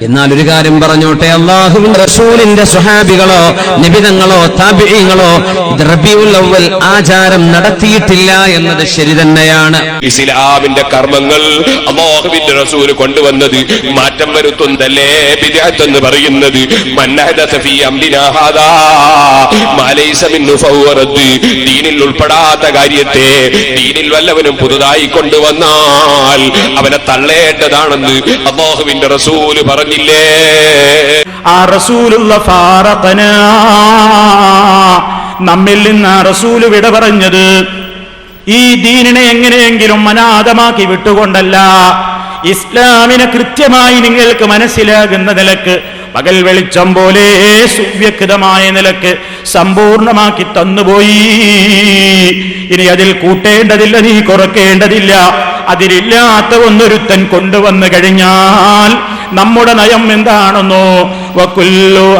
എന്നാൽ ഒരു കാര്യം പറഞ്ഞോട്ടെ അള്ളാഹുവിന്റെ റസൂലിന്റെ സുഹാബികളോ നിബിതങ്ങളോ താപിഴങ്ങളോ റബിയുൽ അവൽ ആചാരം നടത്തിയിട്ടില്ല എന്നത് ശരി തന്നെയാണ് ഇസ്ലാമിന്റെ കർമ്മങ്ങൾ അള്ളാഹുവിന്റെ റസൂൽ കൊണ്ടുവന്നത് മാറ്റം വരുത്തുന്നതല്ലേ ബിദ്അത്ത് എന്ന് പറയുന്നത്. ദീനിൽ ഉൾപ്പെടാത്ത കാര്യത്തെ ദീനിൽ വല്ലവനും പുതുതായി കൊണ്ടുവന്നാൽ അവനെ തള്ളേണ്ടതാണെന്ന് അള്ളാഹുവിന്റെ റസൂൽ പറഞ്ഞില്ലേ ആ റസൂലുള്ള ഫാറഖന. നമ്മിൽ നിന്ന് ആ റസൂൽ വിട പറഞ്ഞത് ഈ ദീനിനെ എങ്ങനെയെങ്കിലും അനാഥമാക്കി വിട്ടുകൊണ്ടല്ല. ഇസ്ലാമിനെ കൃത്യമായി നിങ്ങൾക്ക് മനസ്സിലാകുന്ന നിലയ്ക്ക് പകൽ വെളിച്ചം പോലെ സുവ്യക്തമായ നിലയ്ക്ക് സമ്പൂർണമാക്കി തന്നുപോയി. ഇനി അതിൽ കൂട്ടേണ്ടതില്ല നീ കുറക്കേണ്ടതില്ല. അതിലില്ലാത്ത ഒന്നൊരുത്തൻ കൊണ്ടുവന്നു കഴിഞ്ഞാൽ നമ്മുടെ നയം എന്താണെന്നോ? വക്കുല്ലു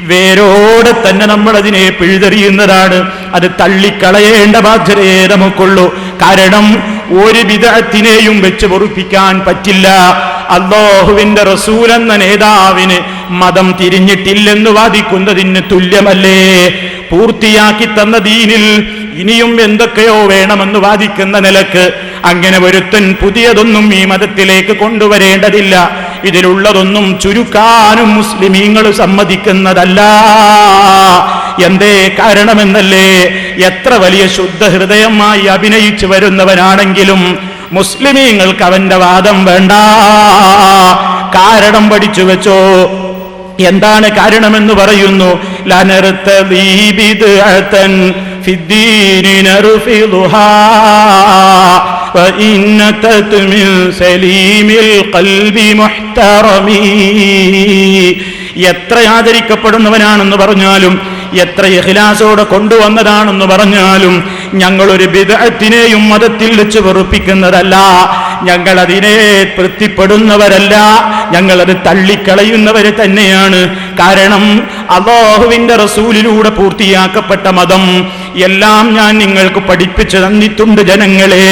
വേരോടെ തന്നെ നമ്മൾ അതിനെ പിഴുതെറിയുന്നതാണ്. അത് തള്ളിക്കളയേണ്ട ബാധ്യതയെ നമുക്കുള്ളൂ. കാരണം ഒരു വിധത്തിനെയും വെച്ച് പൊറുപ്പിക്കാൻ പറ്റില്ല. അള്ളാഹുവിന്റെ റസൂൽ എന്ന നേതാവിന് മതം തിരിഞ്ഞിട്ടില്ലെന്ന് വാദിക്കുന്നതിന് തുല്യമല്ലേ? പൂർത്തിയാക്കി തന്ന ദീനിൽ ഇനിയും എന്തൊക്കെയോ വേണമെന്ന് വാദിക്കുന്ന നിലയ്ക്ക് അങ്ങനെ ഒരുത്തൻ പുതിയതൊന്നും ഈ മതത്തിലേക്ക് കൊണ്ടുവരേണ്ടതില്ല. ഇതിലുള്ളതൊന്നും ചുരുക്കാനും മുസ്ലിമീങ്ങൾ സമ്മതിക്കുന്നതല്ല. എന്തേ കാരണമെന്നല്ലേ? എത്ര വലിയ ശുദ്ധ ഹൃദയമായി അഭിനയിച്ചു വരുന്നവനാണെങ്കിലും മുസ്ലിമീങ്ങൾക്ക് അവന്റെ വാദം വേണ്ട. കാരണം പഠിച്ചു വെച്ചോ? എന്താണ് കാരണമെന്ന് പറയുന്നു? ലനർത്തൻ എത്ര ആദരിക്കപ്പെടുന്നവനാണെന്ന് പറഞ്ഞാലും എത്ര ഇഖ്ലാസോടെ കൊണ്ടുവന്നതാണെന്ന് പറഞ്ഞാലും ഞങ്ങൾ ഒരു ബിദഅത്തിനെയും മതത്തിൽ വെച്ച് വെറുപ്പിക്കുന്നതല്ല. ഞങ്ങൾ അതിനെ തൃപ്തിപ്പെടുന്നവരല്ല. ഞങ്ങളത് അത് തള്ളിക്കളയുന്നവര് തന്നെയാണ്. കാരണം അള്ളാഹുവിന്റെ റസൂലിലൂടെ പൂർത്തിയാക്കപ്പെട്ട മതം എല്ലാം ഞാൻ നിങ്ങൾക്ക് പഠിപ്പിച്ചു തന്നിട്ടുണ്ട് ജനങ്ങളെ.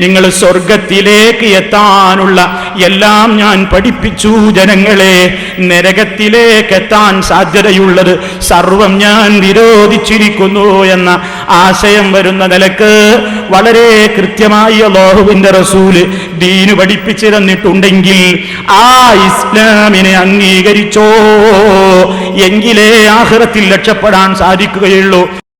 നിങ്ങൾ സ്വർഗത്തിലേക്ക് എത്താനുള്ള എല്ലാം ഞാൻ പഠിപ്പിച്ചു ജനങ്ങളെ. നരകത്തിലേക്ക് എത്താൻ സാധ്യതയുള്ളത് സർവം ഞാൻ വിരോധിച്ചിരിക്കുന്നു എന്ന ആശയം വരുന്ന നിലയ്ക്ക് വളരെ കൃത്യമായി അള്ളാഹുവിന്റെ റസൂൽ ദീന് പഠിപ്പിച്ചു തന്നിട്ടുണ്ടെങ്കിൽ ആ ഇസ്ലാമിനെ അംഗീകരിച്ചോ എങ്കിലേ ആഹ്റത്തിൽ രക്ഷപ്പെടാൻ സാധിക്കുകയുള്ളൂ.